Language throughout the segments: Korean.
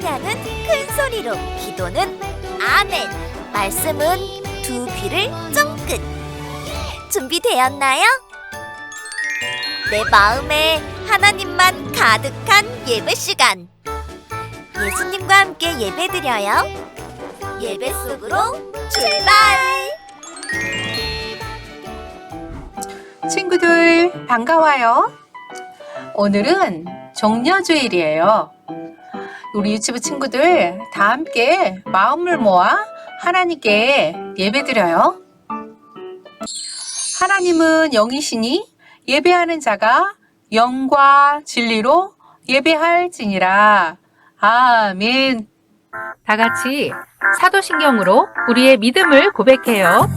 찬양은 큰 소리로, 기도는 아멘, 말씀은 두 귀를 쫑긋. 준비되었나요? 내 마음에 하나님만 가득한 예배 시간. 예수님과 함께 예배드려요. 예배 속으로 출발! 친구들 반가워요. 오늘은 종려주일이에요. 우리 유치부 친구들 다 함께 마음을 모아 하나님께 예배드려요. 하나님은 영이시니 예배하는 자가 영과 진리로 예배할지니라. 아멘. 다 같이 사도신경으로 우리의 믿음을 고백해요.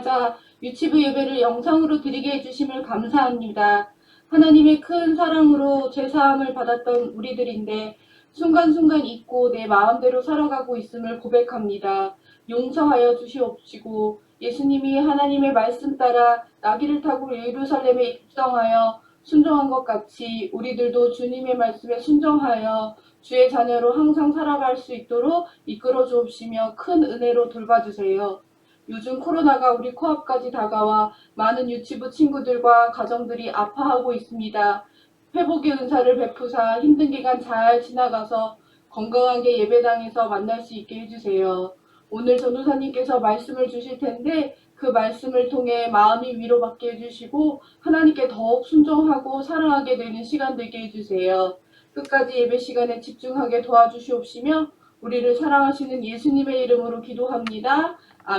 맞아 유치부 예배를 영상으로 드리게 해주심을 감사합니다. 하나님의 큰 사랑으로 제사함을 받았던 우리들인데 순간순간 잊고 내 마음대로 살아가고 있음을 고백합니다. 용서하여 주시옵시고 예수님이 하나님의 말씀 따라 나귀를 타고 예루살렘에 입성하여 순종한 것 같이 우리들도 주님의 말씀에 순종하여 주의 자녀로 항상 살아갈 수 있도록 이끌어 주옵시며 큰 은혜로 돌봐주세요. 요즘 코로나가 우리 코앞까지 다가와 많은 유치부 친구들과 가정들이 아파하고 있습니다. 회복의 은사를 베푸사 힘든 기간 잘 지나가서 건강하게 예배당에서 만날 수 있게 해주세요. 오늘 전도사님께서 말씀을 주실 텐데 그 말씀을 통해 마음이 위로받게 해주시고 하나님께 더욱 순종하고 사랑하게 되는 시간 되게 해주세요. 끝까지 예배 시간에 집중하게 도와주시옵시며 우리를 사랑하시는 예수님의 이름으로 기도합니다. 아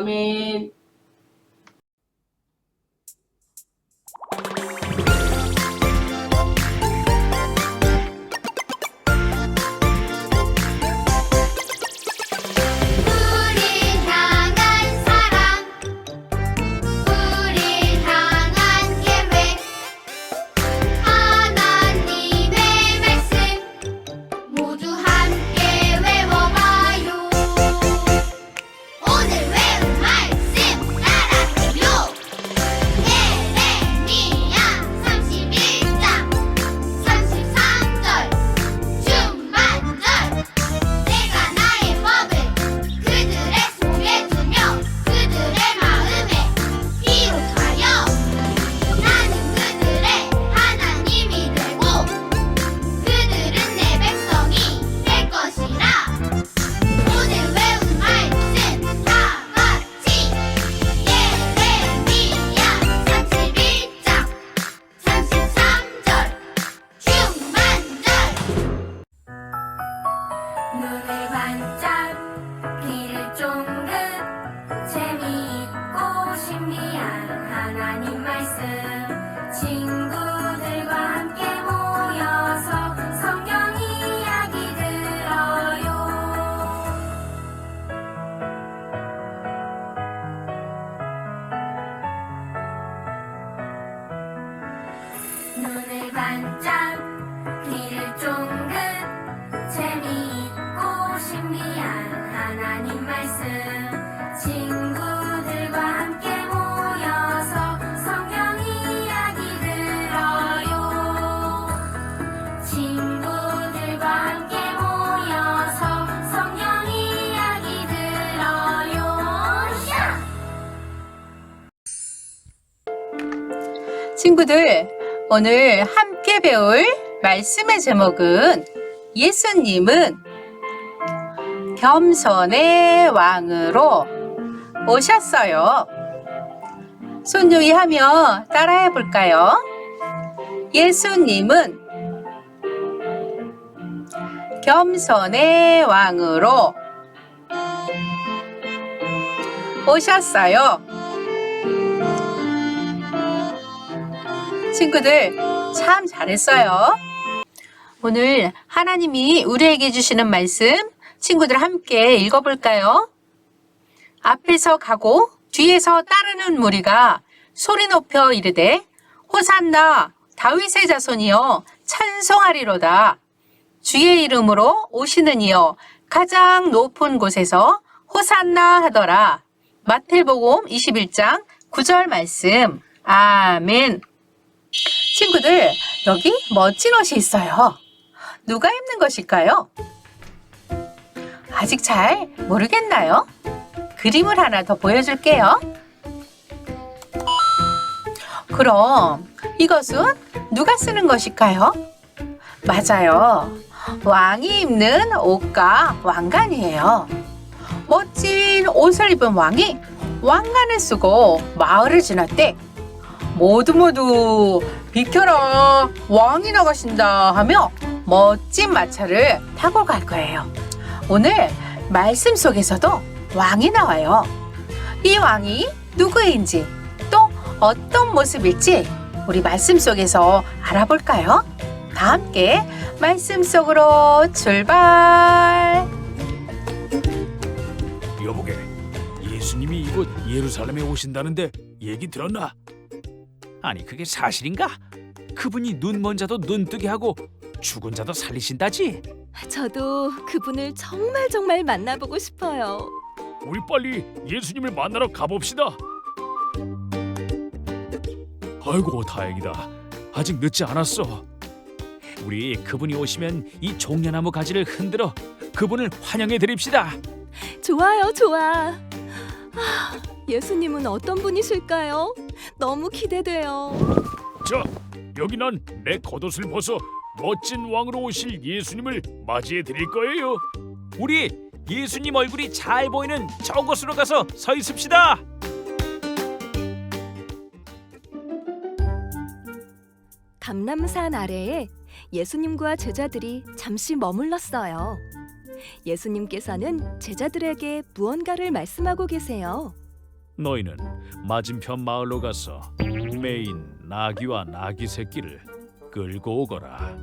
친구들, 오늘 함께 배울 말씀의 제목은 예수님은 겸손의 왕으로 오셨어요. 손주의 하며 따라해 볼까요? 예수님은 겸손의 왕으로 오셨어요. 친구들 참 잘했어요. 오늘 하나님이 우리에게 주시는 말씀 친구들 함께 읽어볼까요? 앞에서 가고 뒤에서 따르는 무리가 소리 높여 이르되 호산나 다윗의 자손이여 찬송하리로다. 주의 이름으로 오시는 이여 가장 높은 곳에서 호산나 하더라. 마태복음 21장 9절 말씀. 아멘. 친구들, 여기 멋진 옷이 있어요. 누가 입는 것일까요? 아직 잘 모르겠나요? 그림을 하나 더 보여줄게요. 그럼 이것은 누가 쓰는 것일까요? 맞아요. 왕이 입는 옷과 왕관이에요. 멋진 옷을 입은 왕이 왕관을 쓰고 마을을 지날 때 모두 모두 비켜라 왕이 나가신다 하며 멋진 마차를 타고 갈 거예요. 오늘 말씀 속에서도 왕이 나와요. 이 왕이 누구인지 또 어떤 모습일지 우리 말씀 속에서 알아볼까요? 다 함께 말씀 속으로 출발. 여보게, 예수님이 이곳 예루살렘에 오신다는데 얘기 들었나? 아니 그게 사실인가? 그분이 눈먼 자도 눈 뜨게 하고 죽은 자도 살리신다지? 저도 그분을 정말 정말 만나보고 싶어요. 우리 빨리 예수님을 만나러 가봅시다. 아이고 다행이다. 아직 늦지 않았어. 우리 그분이 오시면 이 종려나무 가지를 흔들어 그분을 환영해 드립시다. 좋아요, 좋아. 아, 예수님은 어떤 분이실까요? 너무 기대돼요. 자, 여기 난 내 겉옷을 벗어 멋진 왕으로 오실 예수님을 맞이해 드릴 거예요. 우리 예수님 얼굴이 잘 보이는 저곳으로 가서 서 있읍시다. 감람산 아래에 예수님과 제자들이 잠시 머물렀어요. 예수님께서는 제자들에게 무언가를 말씀하고 계세요. 너희는 맞은편 마을로 가서 메인 나귀와 나귀 새끼를 끌고 오거라.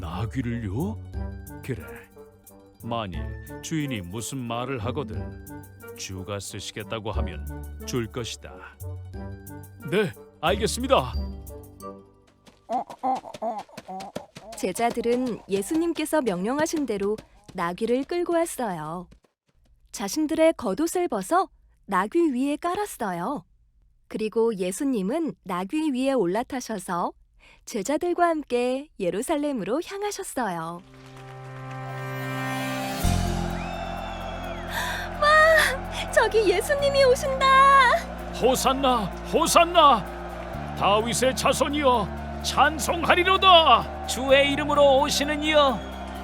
나귀를요? 그래. 만일 주인이 무슨 말을 하거든 주가 쓰시겠다고 하면 줄 것이다. 네, 알겠습니다. 제자들은 예수님께서 명령하신 대로 나귀를 끌고 왔어요. 자신들의 겉옷을 벗어 나귀 위에 깔았어요. 그리고 예수님은 나귀 위에 올라타셔서 제자들과 함께 예루살렘으로 향하셨어요. 와, 저기 예수님이 오신다! 호산나, 호산나. 다윗의 자손이여 찬송하리로다. 주의 이름으로 오시는 이여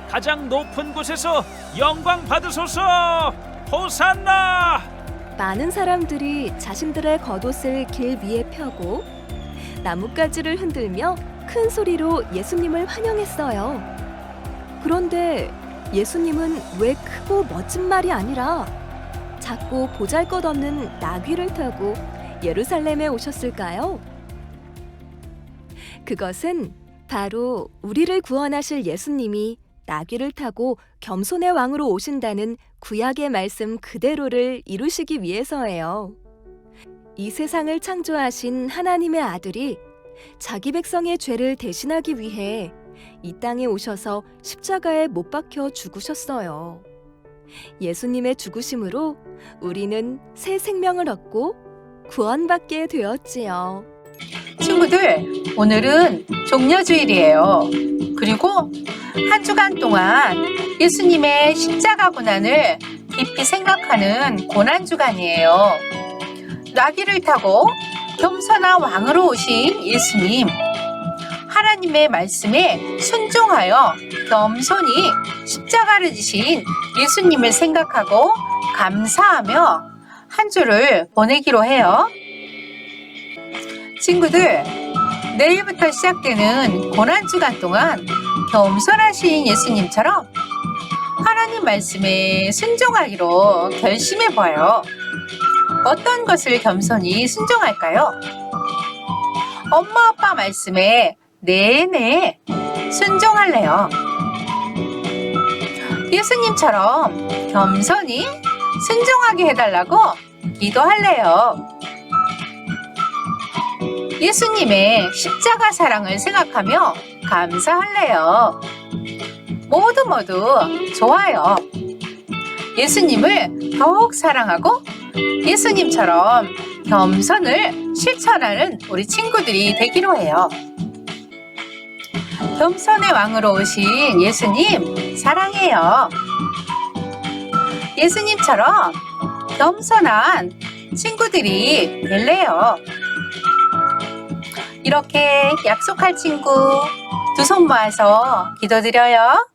가장 높은 곳에서 영광 받으소서. 호산나. 많은 사람들이 자신들의 겉옷을 길 위에 펴고 나뭇가지를 흔들며 큰 소리로 예수님을 환영했어요. 그런데 예수님은 왜 크고 멋진 말이 아니라 작고 보잘 것 없는 나귀를 타고 예루살렘에 오셨을까요? 그것은 바로 우리를 구원하실 예수님이 나귀를 타고 겸손의 왕으로 오신다는 구약의 말씀 그대로를 이루시기 위해서예요. 이 세상을 창조하신 하나님의 아들이 자기 백성의 죄를 대신하기 위해 이 땅에 오셔서 십자가에 못 박혀 죽으셨어요. 예수님의 죽으심으로 우리는 새 생명을 얻고 구원받게 되었지요. 친구들, 오늘은 종려주일이에요. 그리고 한 주간 동안 예수님의 십자가 고난을 깊이 생각하는 고난 주간이에요. 나귀를 타고 겸손한 왕으로 오신 예수님. 하나님의 말씀에 순종하여 겸손히 십자가를 지신 예수님을 생각하고 감사하며 한 주를 보내기로 해요. 친구들, 내일부터 시작되는 고난주간 동안 겸손하신 예수님처럼 하나님 말씀에 순종하기로 결심해 봐요. 어떤 것을 겸손히 순종할까요? 엄마 아빠 말씀에 내내 순종할래요. 예수님처럼 겸손히 순종하게 해달라고 기도할래요. 예수님의 십자가 사랑을 생각하며 감사할래요. 모두 모두 좋아요. 예수님을 더욱 사랑하고 예수님처럼 겸손을 실천하는 우리 친구들이 되기로 해요. 겸손의 왕으로 오신 예수님 사랑해요. 예수님처럼 겸손한 친구들이 될래요. 이렇게 약속할 친구 두 손 모아서 기도드려요.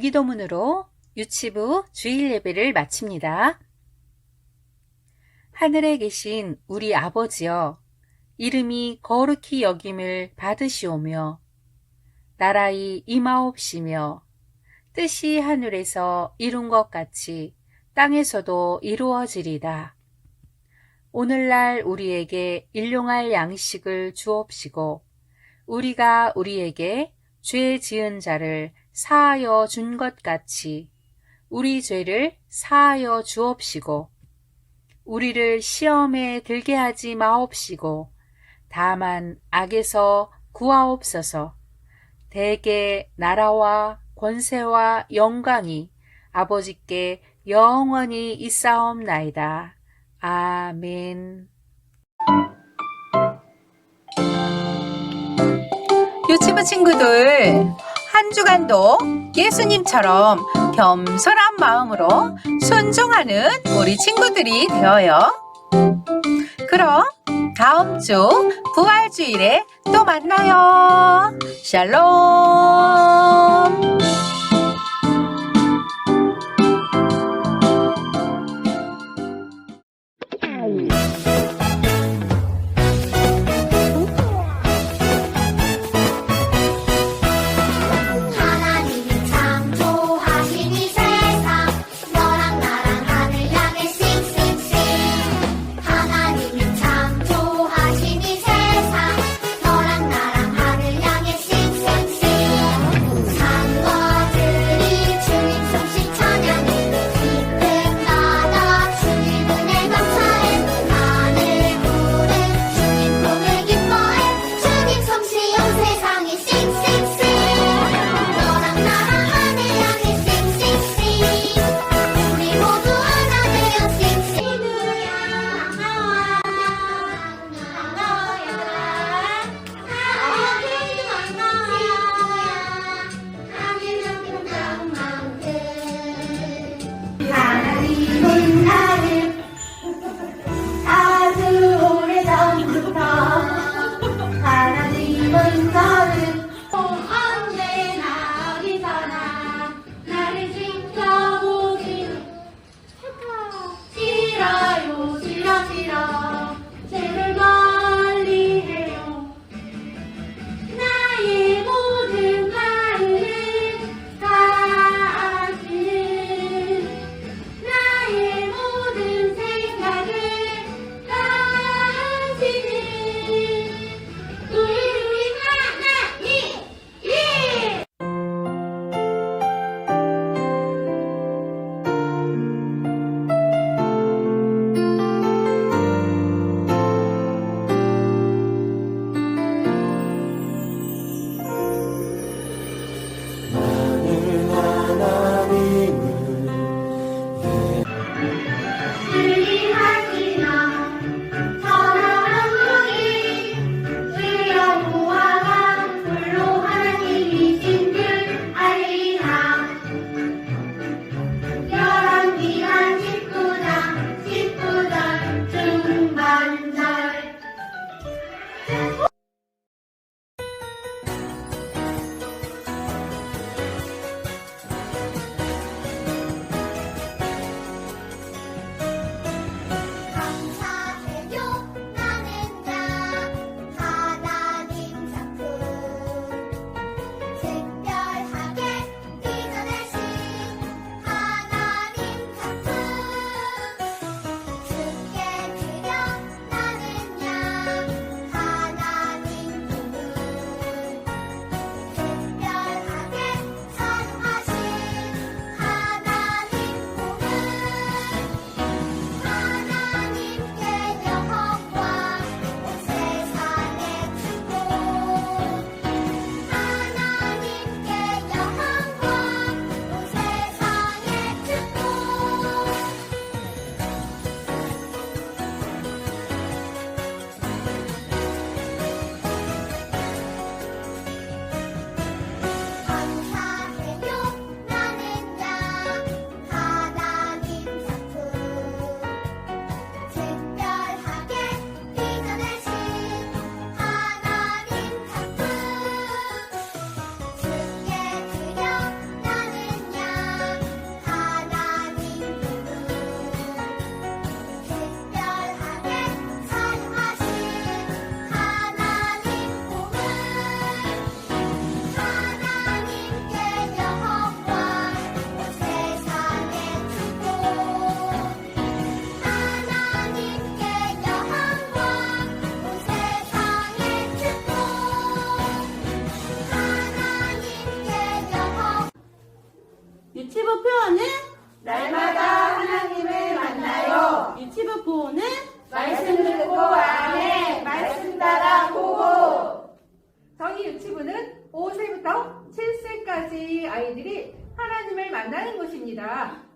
기도문으로 유치부 주일 예배를 마칩니다. 하늘에 계신 우리 아버지여, 이름이 거룩히 여김을 받으시오며, 나라의 임하옵시며, 뜻이 하늘에서 이룬 것 같이 땅에서도 이루어지리다. 오늘날 우리에게 일용할 양식을 주옵시고, 우리가 우리에게 죄 지은 자를 사하여 준 것 같이 우리 죄를 사하여 주옵시고 우리를 시험에 들게 하지 마옵시고 다만 악에서 구하옵소서 대개 나라와 권세와 영광이 아버지께 영원히 있사옵나이다. 아멘. 유치부 친구들, 한 주간도 예수님처럼 겸손한 마음으로 순종하는 우리 친구들이 되어요. 그럼 다음 주 부활주일에 또 만나요. 샬롬!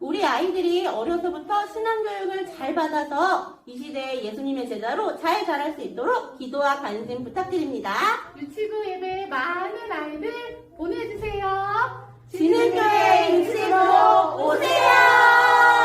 우리 아이들이 어려서부터 신앙교육을 잘 받아서 이 시대의 예수님의 제자로 잘 자랄 수 있도록 기도와 관심 부탁드립니다. 유치부 예배 많은 아이들 보내주세요. 지능교회 유치부 오세요!